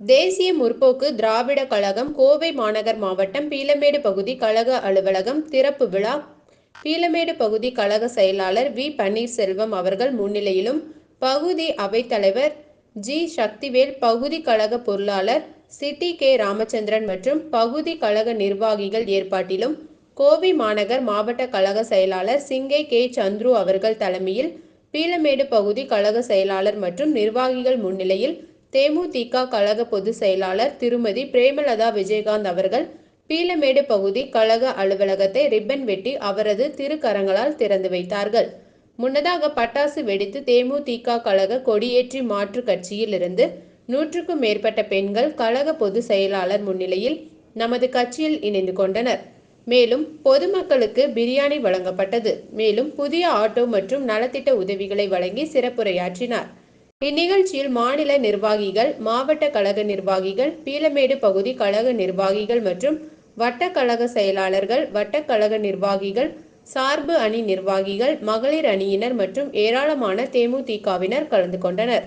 தேசிய முற்போக்கு திராவிட கழகம் கோவை மாநகர் மாவட்டம் பீலமேடு பகுதி கழக அலுவலகம் திறப்பு விழா. பீலமேடு பகுதி கழக செயலாளர் வி. பன்னீர்செல்வம் அவர்கள் முன்னிலையிலும் பகுதி அவைத்தலைவர் ஜி. சக்திவேல் பகுதி கழக பொருளாளர் சிட்டி கே. ராமச்சந்திரன் மற்றும் பகுதி கழக நிர்வாகிகள் ஏற்பாட்டிலும் கோவை மாநகர் மாவட்ட கழக செயலாளர் சிங்கை கே. சந்துரு அவர்கள் தலைமையில் பீலமேடு பகுதி கழக செயலாளர் மற்றும் நிர்வாகிகள் முன்னிலையில் தேமுதிக கழக பொதுச் செயலாளர் திருமதி பிரேமலதா விஜயகாந்த் அவர்கள் பீலமேடு பகுதி கழக அலுவலகத்தை ரிப்பன் வெட்டி அவரது திருக்கரங்களால் திறந்து வைத்தார்கள். முன்னதாக பட்டாசு வெடித்து தேமுதிக கழக கொடியேற்றி மாற்று கட்சியில் இருந்து நூற்றுக்கும் மேற்பட்ட பெண்கள் கழக பொதுச் செயலாளர் முன்னிலையில் நமது கட்சியில் இணைந்து கொண்டனர். மேலும் பொதுமக்களுக்கு பிரியாணி வழங்கப்பட்டது. மேலும் புதிய ஆட்டோ மற்றும் நலத்திட்ட உதவிகளை வழங்கி சிறப்புரையாற்றினார். இந்நிகழ்ச்சியில் மாநில நிர்வாகிகள் மாவட்ட கழக நிர்வாகிகள் பீளமேடு பகுதி கழக நிர்வாகிகள் மற்றும் வட்டக்கழக செயலாளர்கள் வட்டக்கழக நிர்வாகிகள் சார்பு அணி நிர்வாகிகள் மகளிர் அணியினர் மற்றும் ஏராளமான தேமுதிகவினர் கலந்து கொண்டனர்.